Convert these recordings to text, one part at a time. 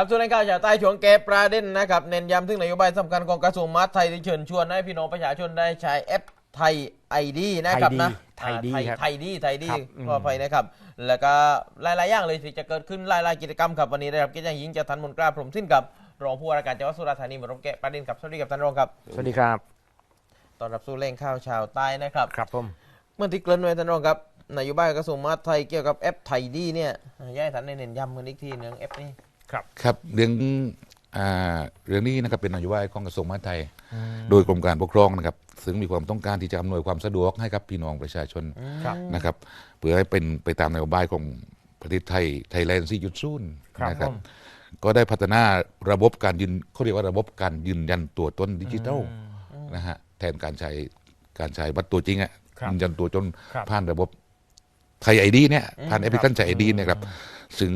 ครับส่วนในข่าวจากใต้ช่วงแก็บประเด็นนะครับเน้นย้ำถึงนโยบายสำคัญของกระทรวงมหาดไทยที่เชิญชวนให้พี่น้องประชาชนได้ใช้แอปไทยไอดีนะครับนะไทยดีอ่าครับไทยดีไทยดีครับอืมขออภัยนะครับ แล้วก็หลายๆอย่างเลยที่จะเกิดขึ้นหลายๆกิจกรรมครับวันนี้ได้รับเกียรติอย่างยิ่งจากท่านมนตราพรหมสิ้นกับรองผู้ว่าราชการจังหวัดสุราษฎร์ธานีมาร่วมแกะประเด็นกับสวัสดีกับท่านรองครับสวัสดีครับตอนรับสู่เล่งข่าวชาวใต้นะครับครับผมเมื่อที่เกริ่นไว้ท่านรองครับนโยบายกระทรวงมหาดไทยเกี่ยวกับแอปไทยดีเนี่ยย่ให้ท่านได้เน้นย้ำกันอีกทีหนึ่งแอปนี้ ครับครับเรื่องอ่าเรื่องนี้นะครับเป็นนโยบายของกระทรวงมหาดไทย โดยกรมการปกครองนะครับ ซึ่งมีความต้องการที่จะอำนวยความสะดวกให้กับพี่น้องประชาชนครับนะครับ เพื่อให้เป็นไปตามนโยบายของประเทศไทยไทยแลนด์ที่ยุดซุนครับนะครับผมก็ได้พัฒนาระบบการยืนเขาเรียกว่าระบบการยืนยันตัวตนดิจิทัลนะฮะแทนการใช้การใช้บัตรตัวจริงอะครับยืนยันตัวตนครับผ่านระบบไทยไอดีเนี่ยผ่านแอปพลิเคชันไทยไอดีเนี่ยครับซึ่ง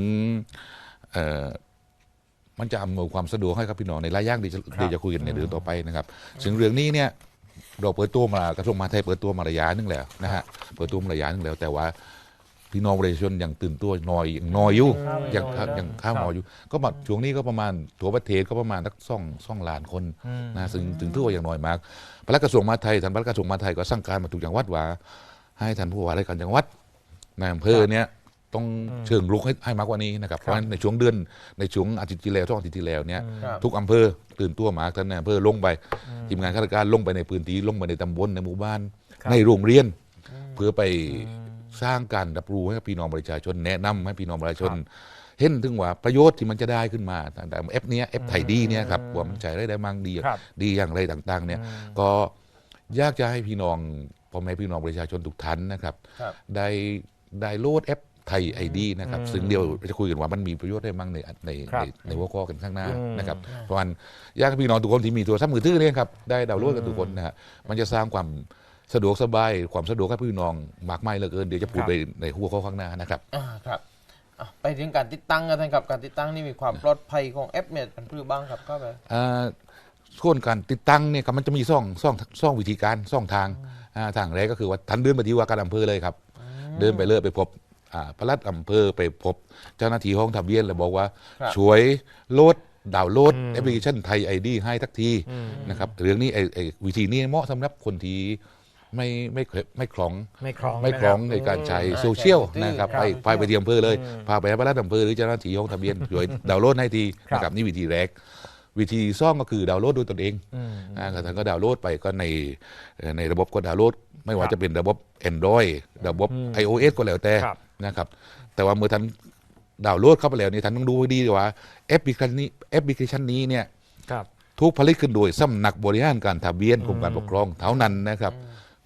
เอ่อ มันจะอำนวยความสะดวกให้กับพี่น้องในรายย่างที่จะเดี๋ยวจะคุยกันในเรื่องต่อไปนะครับซึ่งเรื่องนี้เนี่ยเราเปิดตัวมากระทรวงมหาดไทยเปิดตัวมาระยะหนึงแล้วนะฮะเปิดตัวมาระยะหนึงแล้ว แต่ว่าพี่น้องประชาชนยังตื่นตัวน้อยยังน้อยอยู่ยังยังข้าวน้อยอยู่ ก็มาช่วงนี้ก็ประมาณทั่วประเทศก็ประมาณสักซ่องซ่องล้านคนนะซึ่งถึงถือว่าอย่างน้อยมากพระกระทรวงมหาดไทยท่านพระกระทรวงมหาดไทยก็สั่งการมาทุกจังหวัดว่า ให้ท่านผู้ว่าราชการจังหวัดในอำเภอเนี่ย ต้องเชิงรุกให้ให้มากกว่านี้นะครับเพราะฉะนั้นในช่วงเดือนในช่วงอาทิตย์ที่แล้วช่วงอาทิตย์ที่แล้วเนี่ยครับทุกอำเภอตื่นตัวมากท่านในอำเภอลงไปทีมงานข้าราชการลงไปในพื้นที่ลงไปในตำบลในหมู่บ้าน ครับ ในโรงเรียน เพื่อไปสร้างการรับรู้ให้กับพี่น้องประชาชนแนะนำให้พี่น้องประชาชน เห็นถึงว่าประโยชน์ที่มันจะได้ขึ้นมาแต่แอปเนี้ยแอปไทยดีเนี่ยครับว่ามันใช้ได้ได้มั่งดี ครับ ดีอย่างไรต่างๆเนี่ยก็อยากจะให้พี่น้องพ่อแม่พี่น้องประชาชนทุกท่านนะครับ ครับ ได้ได้โหลดแอป ไทยไอดีนะครับ ซึ่งเดี๋ยวจะคุยกันว่ามันมีประโยชน์ได้มั่งในในครับในในหัวข้อกันข้างหน้าอืมนะครับเพราะฉะนั้นอยากให้พี่น้องทุกคนที่มีโทรศัพท์มือถือเนี่ยครับได้ดาวน์โหลดกันทุกคนนะฮะมันจะสร้างความสะดวกสบายความสะดวกให้พี่น้องมากมายเหลือเกินเดี๋ยวจะพูดครับไปในหัวข้อข้างหน้านะครับอ่าครับอะไปถึงการติดตั้งกันท่านครับการติดตั้งนี่มีความปลอดภัยของแอปเนี่ยเป็นพื้บ้างครับเข้าไปอ่าส่วนการติดตั้งเนี่ยครับมันจะมีซ่องซ่องซ่องวิธีการซ่องทางอ่าทางแรกก็คือว่าท่านเดินไปที่ว่าการอำเภอเลยครับ เดินไปเลยไปพบอ่า พระลัดอำเภอไปพบเจ้าหน้าที่ห้องทะเบียนแล้วบอกว่าครับช่วยโหลดดาวน์โหลดแอปพลิเคชันไทยไอดีให้ทักทีนะครับเรื่องนี้ไอไอวิธีนี้เหมาะสำหรับคนที่ไม่ไม่เคยไม่คล่องไม่คล้องไม่คล่องนะในรับการใช้อืมโซเชียลใช่นะครับครับไปไปไปที่อำเภอเลยพาไปให้พระราชอำเภอหรือเจ้าหน้าที่ห้องทะเบียนช่วยดาวน์โหลดให้ทีครับนะครับนี่วิธีแรก วิธีซ่องก็คือดาวน์โหลดด้วยตนเองอืมอ่าท่านก็ดาวน์โหลดไปก็ในเอ่อในระบบก็ดาวน์โหลด ไม่ว่าครับจะเป็นระบบ Android ระบบ iOS ก็แล้วแต่ครับ นะครับ แต่ว่าเมื่อท่านดาวน์โหลดเข้าไปแล้วเนี่ยท่านต้องดูให้ดีว่าแอปพลิเคชันนี้แอปพลิเคชันนี้เนี่ยครับถูกผลิตขึ้นโดยสำนักบริหารการทะเบียนกรมการปกครองเท่านั้นนะครับ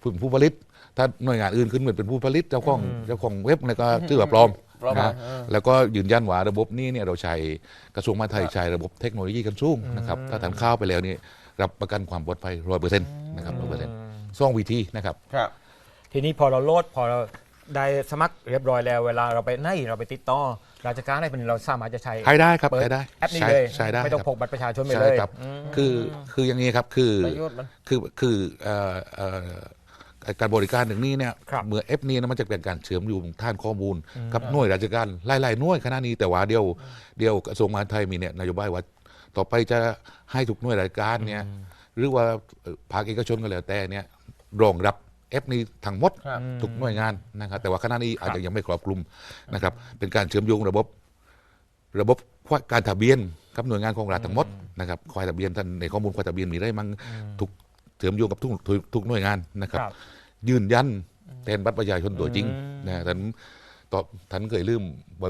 ผู้ผู้ผลิต ถ้าหน่วยงานอื่นขึ้นเป็นผู้ผลิตเจ้าของเจ้าของเว็บอะไรก็ถือว่าปลอมปลอมนะเออแล้วก็ยืนยันว่าระบบนี้เนี่ยเราใช้กระทรวงมหาดไทยใช้ระบบเทคโนโลยีกันสูงนะครับถ้าท่านเข้าไปแล้วนี่รับประกันความปลอดภัยร้อยเปอร์เซ็นต์นะครับร้อยเปอร์เซ็นต์สองวิธีนะครับ ครับ ทีนี้พอเราโหลดพอเรา ได้สมัครเรียบร้อยแล้วเวลาเราไปไหนเราไปติดต่อราชการอะไรเป็นเราสามารถจะใช้ใช้ได้ครับเปิดใช้ได้แอปนี้ใช้เลยใช้ได้ไม่ต้องคพรับกบัตรประชาชนไปใช่เลยครับคือคืออย่างนี้ครับคือประโยชน์มันคือคือเอ่อเอ่อการบริการอย่างนี้เนี่ยครับเมื่อแอปนี้นะมันจะเป็นการเชื่อมโยงท่านข้อมูล กับหน่วยราชการหลายๆหน่วยขณะนี้แต่ว่าเดียวเดียวกระทรวงมหาดไทยมีเนี่ยนโยบายว่าต่อไปจะให้ทุกหน่วยราชการเนี่ยหรือว่าเอ่อภาคเอกชนก็แล้วแต่เนี่ยรองรับ แอปนี้ทั้งหมดครับทุกหน่วยงานนะครับแต่ว่าขณะนี้อาจจะยังไม่ครอบคลุมนะครับเป็นการเชื่อมโยงระบบ ระบบการทะเบียนกับหน่วยงานของรัฐทั้งหมดนะครับควายทะเบียนท่านในข้อมูลควายทะเบียนมีได้มั้งทุกเชื่อมโยงกับทุกทุกทุกหน่วยงานนะครับครับ ยืนยันแทนบัตรประชาชนตัวจริงนะท่านตอบท่านเคยลืม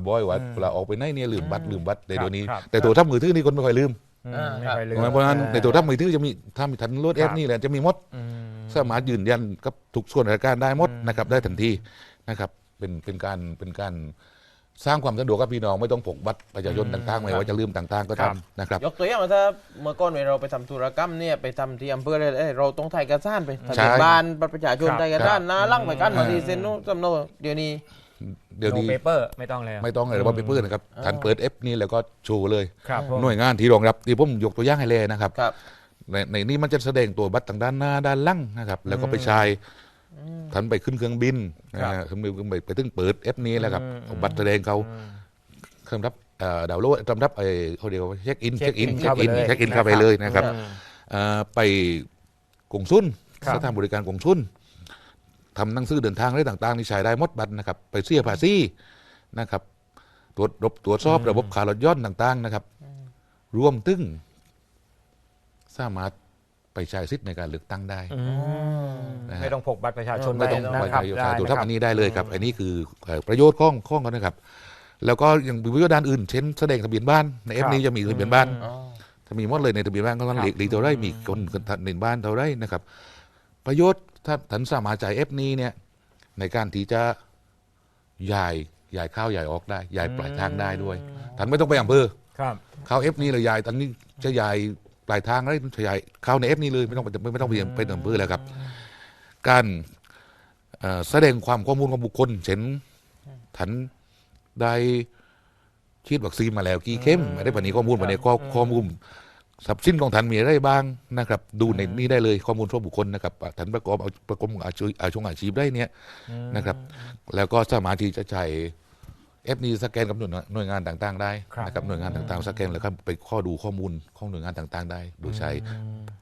บ่อยๆว่าเวลาออกไปไหนเนี่ยลืมบัตรลืมบัตรในเดี๋ยวนี้ครับแต่ตัวทับมือถือนี่คนไม่ค่อยลืมอืมอ่าไม่ครับค่อยลืมเพราะฉะนั้นในตัวทับมือถือจะมีถ้ามีทันโหลดแอปครับนี่แหละจะมีหมดอืม สามารถยืนยันกับทุกส่วนราชการได้หมดนะครับ ได้ทันทีนะครับเป็นเป็นการเป็นการสร้างความสะดวกกับพี่น้องไม่ต้องพกบัตรประชาชนต่างๆไม่ว่าจะลืมต่างๆ ก็ครับทำนะครับยกตัวอย่างว่าถ้าเมื่อก่อนเวลาเราไปทำธุรกรรมเนี่ยไปทำที่อำเภออะไรเอ้ยเราต้องถ่ายเอกสารไปทะเบียนใช่บ้านบัตรประชาชนครับถ่ายเอกสารหนาลั่งไปกันครับบางทีเซ็นโน้ตสำเนาเดี๋ยวนี้เดี๋ยวโนนี้เปเปอร์ไม่ต้องแล้วไม่ต้องเลยว่าไปเพื่อนนะครับท่านเปิดเอฟนี่แล้วก็โชว์เลยครับผมหน่วยงานที่รองรับที่ผมยกตัวอย่างให้เลยนะครับครับ ในในนี้มันจะแสดงตัวบัตรทางด้านหน้าด้านหล่างนะครับ แล้วก็ไปใช้ท่านไปขึ้นเครื่องบินครับนะฮะขึ้นไปขึ้นไปไปถึงเปิดเอฟนี้แล้วครับเอาบัตรแสดงเขาเครื่องรับเอ่อดาวน์โหลดสำหรับไอ้เขาเรียกว่าเช็คอินเช็เช็คคอิอินนเช็คอินเข้าไปเลยเช็คอินเข้าไปนะครับเลยนะครับครับเอ่อไปกงสุนครับ สถานบริการกงสุนทำหนังสือเดินทางอะไรต่างๆนี่ใช้ได้หมดบัตรนะครับ ไปเสียภาษีนะครับตรวจรบตรวจสอบระบบขารถย่อนต่าง ๆ นะครับ รวมถึง สามารถไปใช้สิทธิ์ในการเลือกตั้งได้อืมนะฮะ ไม่ต้องพกบัตรประชาชนไม่ต้องนะไปครับใช้ได้ถูกนะทับครัอับนนี้ได้เลยครับ อันนี้คือเอ่อประโยชน์ของของเขานะครับ แล้วก็ยังมีประโยชน์ด้านอื่น เช่นแสดงทะเบียนบ้าน ในเอฟนี้จะมีทะเบียนบ้าน อ๋อจะมีหมดเลยในทะเบียนบ้านก็ต้องครับ หลีกหลีกเท่าไรมีคนคนทะเบียนบ้านเท่าไรนะครับ ประโยชน์ถ้าท่านสามารถจ่ายเอฟนี้เนี่ยในการที่จะย้ายย้ายเข้าย้ายออกได้ย้ายปลายทางได้ด้วยท่านไม่ต้องไปอำเภอครับ เข้าเอฟนี้เลยย้ายตอนนี้จะย้าย ปลายทางอะไรจะย้ายเข้าในเอฟนี้เลยไม่ต้องไปไม่ไม่ต้องไปไปอำเภอแล้วครับ การเอ่อแสดงความข้อมูลของบุคคล เช่นท่านได้ฉีดวัคซีนมาแล้วกี่เข็มไม่ได้ปันนี้ข้อมูลปันนี้ข้อข้อมูลทรัพย์สินของท่านมีอะไรบ้างนะครับ ดูในนี้ได้เลยข้อมูลส่วนบุคคลนะครับท่านประกอบเอาประกอบอาชีพอาชีพอาชีพได้เนี่ยนะครับ แล้วก็สามารถที่จะใช้ เอฟนี้สแกนกับหน่วยหน่วยงานต่างๆได้ครับนะครับหน่วยงานต่างๆ สแกนแล้วก็ไปข้อดูข้อมูลของหน่วยงานต่างๆ ได้ โดยใช้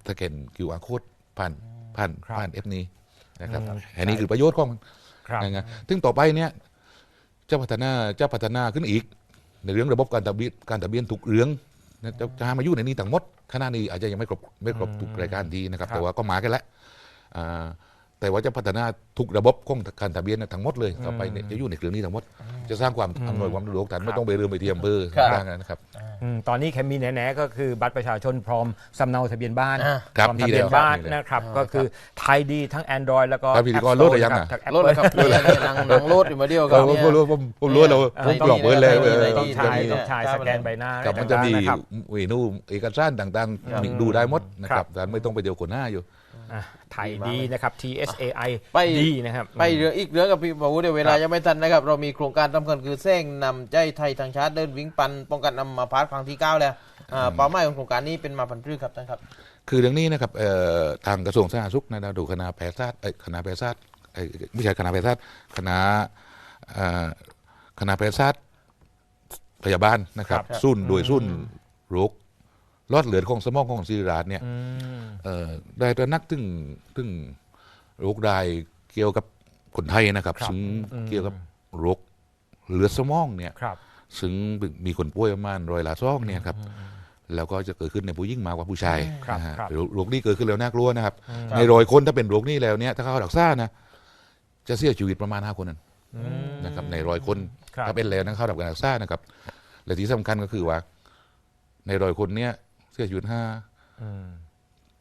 สแกน QR code ผ่านผ่านครับผ่านเอฟนี้นะครับอืมอันนี้คือประโยชน์ของครับนะฮะซึ่งต่อไปเนี่ยจะพัฒนาจะพัฒนาขึ้นอีก ในเรื่องระบบการทะเบียนการทะเบียนทุกเรื่องนะจะจะมาอยู่ในนี้ทั้งหมดขณะนี้อาจจะยังไม่ครบไม่ครบทุกรายการทีนะครับครับ แต่ว่าก็มากันแล้วอ่า แต่ว่าจะพัฒนาทุกระบบของการทะเบียนเนยทั้งหมดเลยต่อไปเนี่ยจะอยู่ในเครื่องนี้ทั้งหมด จะสร้างความอำนวยความสะดวกทันไม่ต้องไปเรือไปเทียมเบอร์ครับต่างๆนะครับอืมตอนนี้แค่มีแน่ๆก็คือบัตรประชาชนพร้อมสำเนาทะเบียนบ้านอ่าครับพร้อมนี่ทะเบียนแล้วบ้านนี่แล้วนะครับอ่าก็คือไทยดีทั้ง Android แล้วก็ครับพิธีกร App โหลด Store หรือยังนะอะครับทั้งรถ Apple นะครับเนี่ยนั่งนั่งรถอยู่มาเดียวผกับมเนี่ยผมรู้ผมผมรู้แล้วเออผมกรอกเบอร์เลยต้องเออต้องใช้ดีนะต้องใช้ครับสแกนใบหน้าครับมันจะมีต่างๆนะครับเมนูเอกสารต่างครับๆมีดูได้หมดนะคครัรับบแต่ไม่ต้องไปเดียวคนหน้าอยู่ อะไทยดีนะครับ T S A I ไปดีนะครับ ไปเรื่องอีกเรื่องกับพี่บอกว่าเดี๋ยวเวลายังไม่ทันนะครับ เรามีโครงการสำคัญคือแซงนำใจไทยทางชาติเดินวิ่งปันป้องกันนำมาพาร์ทครั้งที่เก้าแล้วอ่าเป้าหมายของโครงการนี้เป็นมาพันธุ์พืชครับท่านครับ คือเรื่องนี้นะครับเอ่อทางกระทรวงสาธารณสุขนะดูคณะแพทยศาสตร์เอ้ยคณะแพทยศาสตร์เอ้ยไม่ใช่คณะแพทยศาสตร์คณะเอ่อคณะแพทยศาสตร์พยาบาลนะครับครับสุ่นโดยสุ่นโรค ลอดเลือดของสมองของศิริราชเนี่ยอืมเอ่อได้ตระหนักถึงถึงโรครายเกี่ยวกับคนไทยนะครับครับซึ่งอืมเกี่ยวกับโรคเลือดสมองเนี่ยครับซึ่งมีคนป่วยประมาณร้อยละสองเนี่ยครับแล้วก็จะเกิดขึ้นในผู้หญิงมากกว่าผู้ชายครับนะฮะครับโรคนี้เกิดขึ้นแล้วน่ากลัวนะครับอืมในร้อยคนถ้าเป็นโรคนี้แล้วเนี่ยถ้าเขารักษานะจะเสียชีวิตประมาณห้าคนนั้นอืมนะครับในร้อยคนครับถ้าเป็นแล้วนะเข้ารับการรักษานะครับและที่สำคัญก็คือว่า ในร้อยคนเนี้ย เสียชีวิตห้าอืม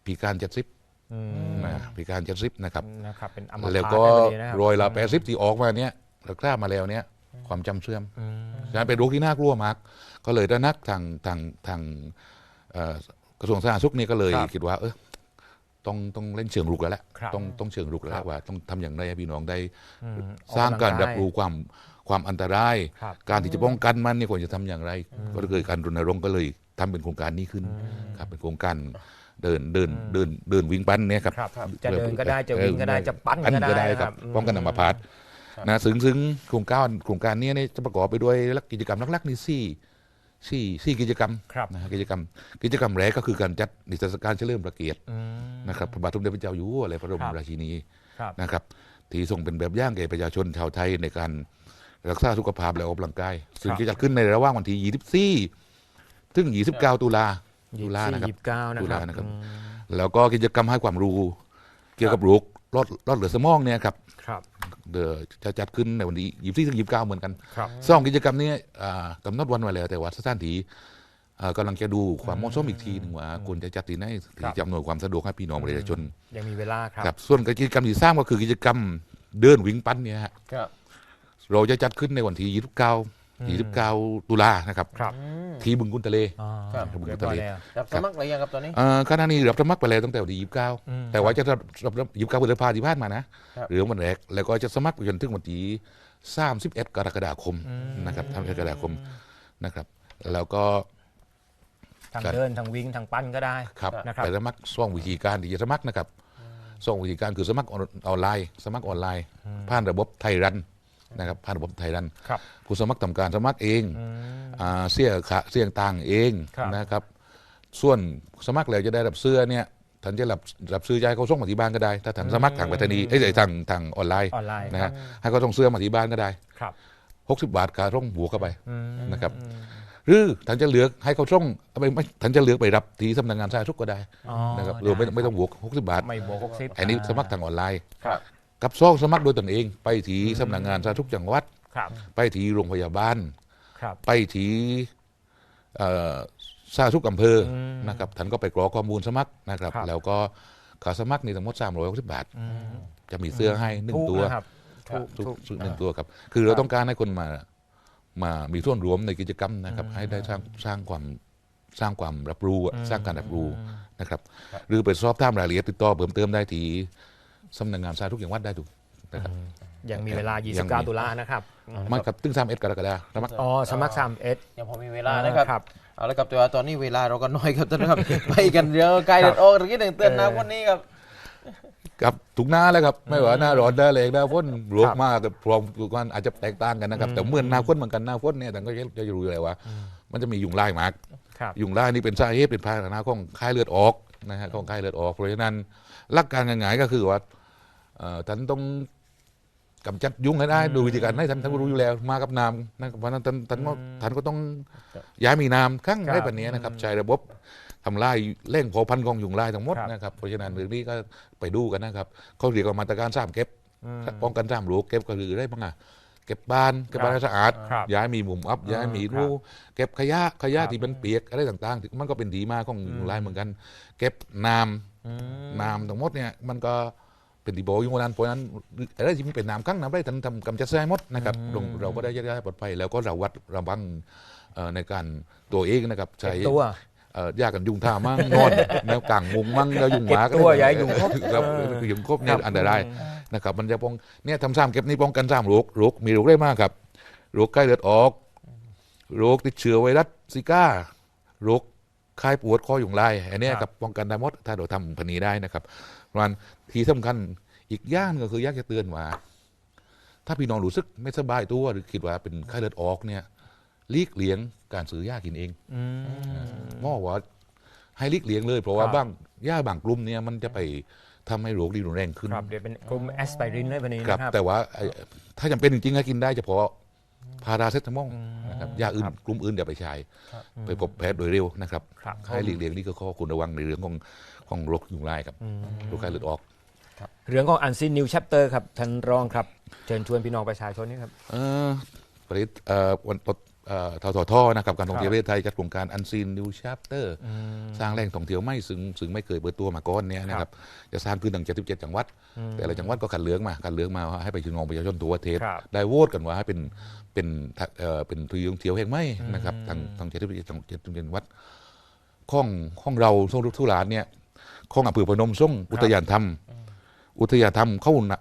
พิการเจ็ดสิบอืมนะพิการเจ็ดสิบนะครับนะครับเป็นอัมพาตแล้วก็ได้เลยนะครับรอยละแปดสิบที่ออกมาเนี่ยรักษามาแล้วเนี่ยความจำเสื่อมอืมฉะนั้นเป็นโรคที่น่ากลัวมาก ก็เลยได้นักทางทางทางเอ่อกระทรวงสาธารณสุขนี่ก็เลยครับคิดว่า เออต้องต้องเล่นเชิงรุกแล้วแหละครับต้องต้องเชิงรุกแล้วครับว่าต้องทำอย่างไรให้พี่น้องได้อืมสร้างการรับออรู้ความความอันตรายครับการที่จะป้องกันมันเนี่ยควรจะทำอย่างไร ก็เกิดการรณรงค์ก็เลย ทำเป็นโครงการนี้ขึ้นครับเป็นโครงการเดินเดินเดินเดินวิ่งปั้นเนี่ยครับครับจะเดินก็ได้จะวิ่งก็ได้จะปั้นก็ได้ครับอืมป้องกันอัมพาตนะซึ่งซึ่งโครงการโครงการเนี้เนี่ยจะประกอบไปด้วยกิจกรรมหลักๆนี่สี่สี่สี่กิจกรรมครับนะฮะกิจกรรม กิจกรรมแรกก็คือการจัดนิทรรศการเฉลิมพระเกียรติอืมนะครับพระบาทสมเด็จพระเจ้าอยู่หัวและพระบรมครับราชินีครับนะครับที่ทรงเป็นแบบอย่างแก่ประชาชนชาวไทยในการรักษาสุขภาพและออกกำลังกายซึ่งจะจัดขึ้นในระหว่างวันที่ 24 ถึง29 ตุลาตุลานะครับยี่สิบเก้านะตุครัลาบนะครับอืมแล้วก็กิจกรรมให้ความรู้ เกี่ยวกับโรครอดรอดเหลือดสมองเนี่ยครับครับเดี๋ยวจะจัดขึ้นในวันที่ยี่สิบถึงยี่สิบเก้าเหมือนกันครับ สองกิจกรรมนี้อ่ากำหนดวันไว้แล้วแต่ว่าสถานที่อ่ากำลังจะดูความเหมาะสมอีกทีหนึ่งว่าควรจะจัดที่ไหนครัที่บจะอำนวยความสะดวกให้พี่น้องประชาชนยังมีเวลาครับครับส่วนกิจกรรมที่สร้างก็คือกิจกรรมเดินวิ่งปั้นเนี่ยฮะครับ เราจะจัดขึ้นในวันที่ยี่สิบเก้า ยี่สิบเก้าตุลานะครับครับที่บึงกุนทะเลอ๋อครับเรียบร้อยแล้วจับสมัครอะไรยังครับตอนนี้อ่าคณะนี้รับสมัครไปแล้วตั้งแต่วันที่ยี่สิบเก้าอืมแต่ว่าจะรับรับรับยี่สิบเก้าพฤษภาที่ผ่านมานะครับหรือวันแรกแล้วก็จะสมัครไปจนถึงวันที่สามสิบเอ็ดกรกฎาคมนะครับทำกรกฎาคมนะครับแล้วก็ทางครับเดินทางวิ่งทางปั้นก็ได้ครับนะครับไปสมัครส่องวิธีการที่จะสมัครนะครับส่องวิธีการคือสมัครออนออนไลน์ สมัครออนไลน์ผ่านระบบไทยรัน นะครับผ่านระบบไทยรันครับผู้สมัครทำการสมัครเองอ่าเสี่ยขาเสี่ยงต่างเองครับนะครับ ส่วนสมัครแล้วจะได้รับเสื้อเนี่ยท่านจะรับรับซื้อจะให้เขาส่งมาที่บ้านก็ได้ ถ้าท่านสมัครทางไปรษณีย์เอ้ยทางทางออนไลน์ออนไลน์นะครัฮะบให้เขาส่งเสื้อมาที่บ้านก็ได้ครับ60บาทการส่งบวกเข้าไปอืมนะครับหรือท่านจะเลือกให้เขาส่งเอาไปไม่ท่านจะเลือกไปรับที่สำนักงานสาธารณสุขก็ได้อ๋อนะครับหรือไม่ด้ไม่ต้องบวก60บาทไม่บวกหกสิบอันนี้สมัครทางออนไลน์ครับ กับซองสมัครโดยตนเอง ไปที่สำนักงานสาธารณสุขจังหวัด ครับ ไปที่โรงพยาบาล ครับ ไปที่เอ่อสาธารณสุขอำเภออมนะครับท่านก็ไปกรอกข้อมูลสมัครนะครับ ครับ แล้วก็ค่าสมัครนี่ทั้งหมด360บาทจะมีเสื้อให้หนึ่งถูกตัว นะครับครับถูก ทุกถูกหนึ่งตัวครับ คือเราต้องการให้คนมามามีส่วนร่วมในกิจกรรมนะครับ ให้ได้สร้างสร้างความสร้างความรับรู้อะสร้างการรับรู้นะครับ หรือไปสอบถามรายละเอียดติดต่อเพิ่มเติมได้ที่ สำนักงานสาธารณสุขจังหวัดได้ถูกนะครับ ยังมีเวลา ยังมี 29 ตุลานะครับไม่ครับตึ้งสามเอ็ดกรกฎาคมนะครับ อ๋อสมัคร3เอสยังพอมีเวลานะครับครับเอาละครับแต่ว่าตอนนี้เวลาเราก็น้อยครับท่านนะครับ ไปกันเยอะใกล้เดือนโอ้ตะกี้หนึ่งเตือนนะเออ วันนี้ครับครับทุกหน้าเลยครับ ไม่ว่าหน้าร้อนหน้าแรงหน้าฝนรวคกรับมากกับพร้อมทุกวันอาจจะแตกต่างกันนะครับ แต่เมื่อหน้าฝนเหมือนกันหน้าฝนเนี่ยแต่ก็จะรู้อยู่เลยว่า มันจะมียุงลายมาก ครับ ยุงลายนี่เป็นสาเหตุเป็นพาหนะของไข้เลือดออกนะฮะของไข้เลือดออกเพราะฉะนั้นหลักการง่ายๆก็คือว่า เอ่อท่านต้องกำจัดยุงให้ได้โดยวิธีการให้ท่านท่านก็รู้อยู่แล้วมากับน้ำนะครับเพราะฉะนั้นท่านท่านก็ท่านก็ต้องย้ายมีน้ำข้างครับได้แบบนี้นะครับใช้ระบบทำลายเร่งเผาพันธุ์ของยุงลายทั้งหมดครับ นะครับเพราะฉะนั้นเรื่องนี้ก็ไปดูกันนะครับเขาเรียกว่ามาตรการสามเก็บ อืม ป้องกันสามโรคเก็บก็คือได้บ้างอะเก็บบ้านเก็บบ้านให้สะอาดครับย้ายมีมุมอัพย้ายมีครับรูเก็บขยะขยะครับ ที่มันเปียกอะไรต่างๆมันก็เป็นดีมากของยุงลายเหมือนกัน เก็บน้ำน้ำทั้งหมดเนี่ยมันก็ เป็นดีโบยุงลายเพราะฉะนั้นอะไรที่มันเป็นน้ำข้างน้ำได้ทันทำกำจัดได้หมดนะครับเราเราก็ได้ยัดได้ปลอดภัยแล้วก็เราวัดระวังเอ่อในการตัวเองนะครับใช้เก็บตัวเอ่อยากันยุงท่ามั่งนอนแนวกลางมุงมั่งแล้วยุงหมาเก็บตัวอย่าให้ยุงครบครับเออยุงครบเนี่ยครับอันตรายนะครับ มันจะป้องเนี่ยทำซ้ำเก็บนี่ป้องกันซ้ำโรคโรคมีโรคได้มากครับโรคไข้เลือดออกโรคติดเชื้อไวรัสซิก้าโรคคลายปวดคอยุงลายอันเนี้ยครับกับป้องกันได้หมดถ้าเราทำพันนี้ได้นะครับ เพราะฉะนั้นที่สำคัญอีกอย่างหนึงก็คืออยากจะเตือนว่า ถ้าพี่น้องรู้สึกไม่สบายตัวหรือคิดว่าเป็นไข้เลือดออกเนี่ยหลีกเลี่ยงการซื้อยากินเองอืมหมอว่าให้หลีกเลี่ยงเลย เพราะว่าครับบางยาบางกลุ่มเนี่ยมันจะไปทำให้โรคดีรุนแรงขึ้นครับเดี๋ยวเป็นกลุ่มแอสไพรินในวันนี้ครับนะครับ แต่ว่าไอ้ถ้าจำเป็นจริงๆก็กินได้เฉพาะพาราเซตามอลนะครับยาอื่นครับกลุ่มอื่นอย่าไปใช้ครับไปพบแพทย์โดยเร็วนะครับครับให้หลีกเลี่ยงนี่ก็ข้อควรระวังในเรื่องของ ของโรคยุงลายครับโรคไข้เลือดออกเรื่องของอันซีนนิว c h ปเตอร์ครับท่านรองครับ เชิญชวนพี่น้องประชาชนนี่ครับเอ่อประเทศเอ่อวันเอ่อทททนะครับการท่องเที่ยวประเทศไทยจัดโครงการอันซีนนิวช p เตอร์สร้างแหล่งท่องเที่ยวไม่ซึ่งซึ่งไม่เคยเปิดตัวมาก่อนเนี่ยนะครับจะสร้างขึ้นตั้ง77จังหวัด แต่ละจังหวัดก็คัดเลือกมาคัดเลือกมาให้ไปชิงงประชาชนทั่วประเทศครับได้โหวตกันว่าให้เป็นเป็นเอ่อเป็นที่ท่องเที่ยวแห่งใหม่นะครับทางทางเจ็ดจังเจ็ดจังหวัดของของเราส่งทุกหลานเนี่ย ของอำเภอพนมส่งอุทยานธรรม อุทยานธรรมเข้านา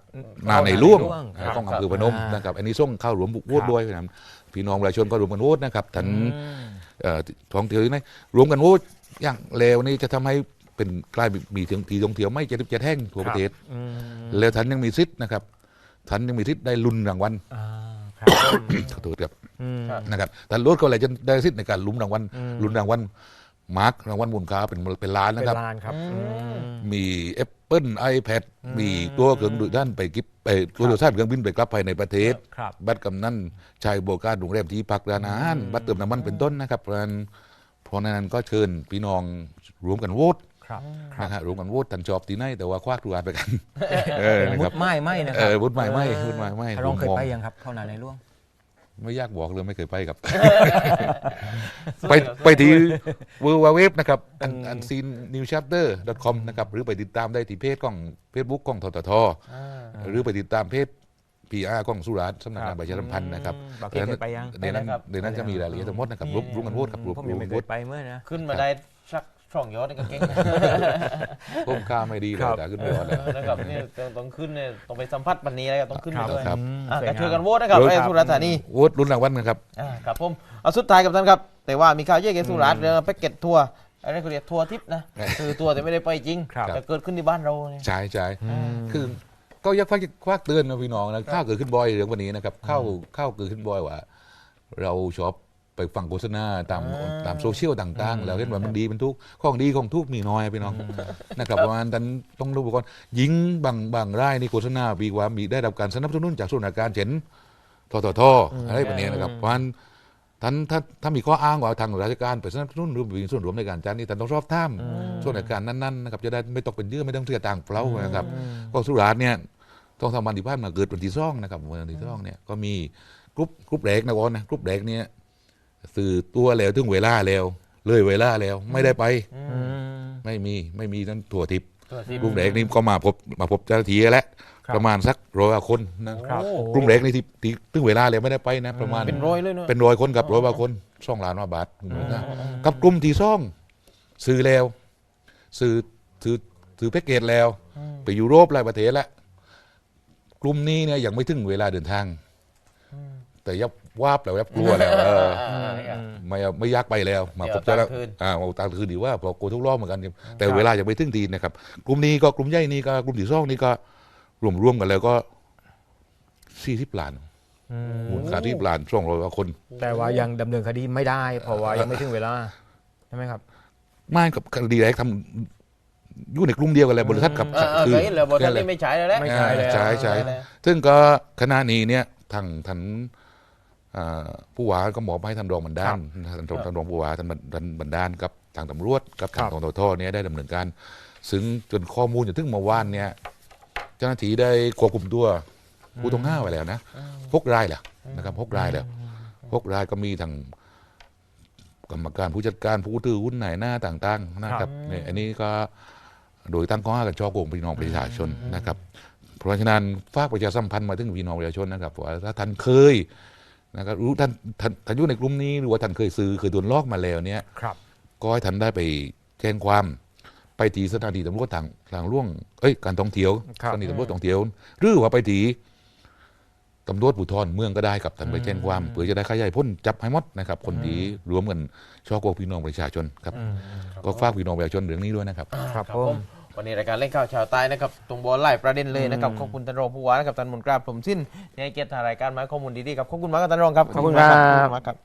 นาในหล่วงครับของอำเภอพนมอ่านนะครับ อันนี้ส่งเข้าร่วมโหวตด้วยนะครับพี่น้องประชาชนก็รวมกันโหวตนะครับทั้งเอ่อท้องเที่ยวนี่รวมกันโหวตอย่างเลวนี่จะทำให้เป็นกลายมีถึงที่ท่องเที่ยวไม่เจ็ดสิบเจ็ดแห่งทั่วประเทศอืมแล้วท่านยังมีสิทธิ์นะครับท่านยังมีสิทธิ์ได้ลุ้นรางวัลอ่าครับผมขอโทษครับอืมนะครับท่านลุ้นก็เลยจะได้สิทธิ์ในการลุ้นรางวัลอืมลุ้นรางวัล มาร์กรางวัลมูลค่าเป็นเป็นล้านเป็นะนครับลานครับอืม มีแอปเปิลไอแพดมีตัวเครื่องดูดด้านไปกิบไปตัวโดยสารเครื่องบินไปกลับภายในประเทศ ครับ บัตรกำนันชายโบกการโรงแรมที่พักร้านอาหารบัตรเติมน้ำมันเป็นต้นนะครับ เพราะฉะนั้นเพราะฉะนั้นก็เชิญพี่น้องรวมกันโหวตครับนะฮะรวมกันโหวตทันชอบที่ไหนแต่ว่าคว้าทุกอันไปกัน เออเป็นนะมุครัดบ ไม้ไหมนะคเอรับอวุฒิไม่ไม่วุฒิไม่ไม่ท่านรองเคยผมมองไปยังครับเข้านานในหล่วง ไม่ยากบอกเลยไม่เคยไปครับ ไปไปที่เวอร์เว็บนะครับอันอันซีนนิวชัปเตอร์ .com นะครับหรือไปติดตามได้ที่เพจของเฟซบุ๊กของทททอ่าหรือไปติดตามเพจ PR ของสุราษฎร์สำนักงานประชาสัมพันธ์นะครับอืมบางทีเคยไปยังในนั้นไปแล้วครับในนั้นจะมีรายละเอียดทั้งหมดนะครับรวมรวมกันโหวตครับรวมผมรยัวงมไม่เคโหวยตไปเมื่อนะขึ้นมาได้สัก ช่องยอดนี่ก็เก่งนะผมค่าไม่ดีเลคยรับแต่ขึ้นไปก่อนนะนะครับนี่ต้องต้องขึ้นเนี่ยต้องไปสัมผัสปันนี้นะครับต้องขึ้นไปด้วยครับ อะสวยก็งามช่วยกันโหวตนะครับโหวต ไอ้ครับสุราษฎร์ธานีโหวตรุ่นรางวัลนะครับ อ่าครับผมเอาสุดท้ายกับท่านครับ แต่ว่ามีข่าวแยกเกสุราษฎร์เรื่องแพ็กเกจทัวร์อันนี้เขาเรียกทัวร์ทิปนะ คือทัวร์แต่ไม่ได้ไปจริง ครับ แต่เกิดขึ้นที่บ้านเราเนี่ย ใช่ใช่คือก็อยักฟักควักเตือนนะพี่น้องนะข้าวเกิดขึ้นบ่อยเรื่องวันนี้นะครับข้าวข้าวเกิดขึ้นบ่อยว่า เราชอบ ไปฟังโฆษณาตามอ่าตามโซเชียลต่างๆ แล้วเห็นว่ามันดีมันทุกของดีของทุกมีน้อยพี่น้องนะครับประมาณนั้นต้องรู้ก่อนยิงบางบางรายนี่โฆษณาปีว่ามีได้รับการสนับสนุนจากส่วนราชการเช่นทททอะไรแบบนี้นะครับเพราะฉะนั้นท่านถ้าถ้ามีข้ออ้างว่าทางราชการไปสนับสนุนหรือมีส่วนร่วมในการจ้างนี่ท่านต้องชอบท่ามส่วนราชการนั้นๆนะครับจะได้ไม่ตกเป็นเยื่อไม่ต้องเสียต่างค์เปล่านะครับ ก็สุราษฎร์เนี่ยต้องทำวันที่ผ่านมาเกิดวันที่ซ่องนะครับวันที่ซ่องเนี่ยก็มีกรุ๊ปกรุ๊ปแรกนะวอนนะกรุ๊ปแรกเนี่ย สื่อตัวแล้วถึงเวลาแล้ว เลยเวลาแล้ว ไม่ได้ไปอืมไม่มีไม่มีนั้นถั่วทิพย์ตัวที่กลุ่มแรกนี่ก็มาพบมาพบเจ้าหน้าที่แล้วครับประมาณสักร้อยกว่าคนนะครับโอ้กลุ่มแรกนี่ที่ที่ถึงเวลาแล้วไม่ได้ไปนะ ประมาณเป็นร้อยเลยเนอะเป็นร้อยคนกับร้อยกว่าคนสองล้านกว่าบาทนะกับกลุ่มที่ซ่องซื้อแล้วซื้อซื้อซื้อแพ็กเกจแล้ว ไปยุโรปหลายประเทศแล้วกลุ่มนี้เนี่ยยังไม่ถึงเวลาเดินทาง แต่ยับวาบแล้วยับกลัวแล้วเอออ่าอ่าไม่เอาไม่อยากไปแล้ว มาเดี๋พยวบเจ้าตามคืนอ่าเอาตามคืนดีว่าเพอกลัวทุกรอบเหมือนกัน แต่เวลายังไม่ถึงทีนะครับ กลุ่มนี้ก็กลุ่มใหญ่นี้ก็กลุ่มที่สองนี่ก็รวมรวมๆกันแล้วก็สี่สิบล้านอืมมูลค่าที่ล้านสองร้อยกว่าคน แต่ว่ายังดำเนินคดีไม่ได้ เพราะว่ายังไม่ถึงเวลาใช่ไหมครับไม่กับคดีแรกทำอยู่ในกลุ่มเดียวกันเลยบริษัทกับเออเออคืเคยเห็นแล้วบทนั่นแหละนี้ไม่ใช้แล้วแหละไม่ใช้แล้วใช่ใช่แล้วซึ่งก็ขณะนี้เนี่ยทางท่านอ่า ผู้ว่าก็มอบให้ท่านรองบรรดาลท่านรองท่านรองผู้ว่าท่านบรรท่านบรรดาลกับทางตำรวจกับทางครับททเนี่ยได้ดำเนินการ ซึ่งจนข้อมูลจนถึงเมื่อวานเนี่ยเจ้าหน้าที่ได้ควบคุมตัวผู้ต้องห้าไว้แล้วนะหกรายแหละนะครับหกรายแล้วหกรายก็มีทางกรรมการผู้จัดการผู้ถือหุ้นไหนหน้าต่างๆนะครับเนี่ยอันนี้ก็โดยตั้งข้อหากันช่อโกงพี่น้องประชาชนนะครับ เพราะฉะนั้นฝากประชาสัมพันธ์มาถึงพี่น้องประชาชนนะครับว่าถ้าท่านเคย นะครับรู้ท่านท่านท่านอยู่ในกลุ่มนี้หรือว่าท่านเคยซื้อเคยโดนลอกมาแล้วเนี่ยครับก็ให้ท่านได้ไปแจ้งความไปที่สถานีตำรวจทางทางล่วงเอ้ยการท่องเที่ยวครับสถานีตำรวจท่องเที่ยวหรือว่าไปที่ตำรวจภูธรเมืองก็ได้ครับท่านไปแจ้งความเพื่อจะได้ขยายพ้นจับให้หมดนะครับ คนที่รวมกันช่อโกงพี่น้องประชาชนครับ ก็ฝากพี่น้องประชาชนเรื่องนี้ด้วยนะครับ ครับผม วันนี้รายการเล่นข่าวชาวใต้นะครับตรงบอลไล่ประเด็นเลยนะครับขอบคุณท่านรองผู้ว่านะครับท่านมนตราผมสิ้นที่ให้เกียรติทางรายการมาให้ข้อมูลดีๆครับขอบคุณมากครับท่านรองครับขอบคุณครับมากครับ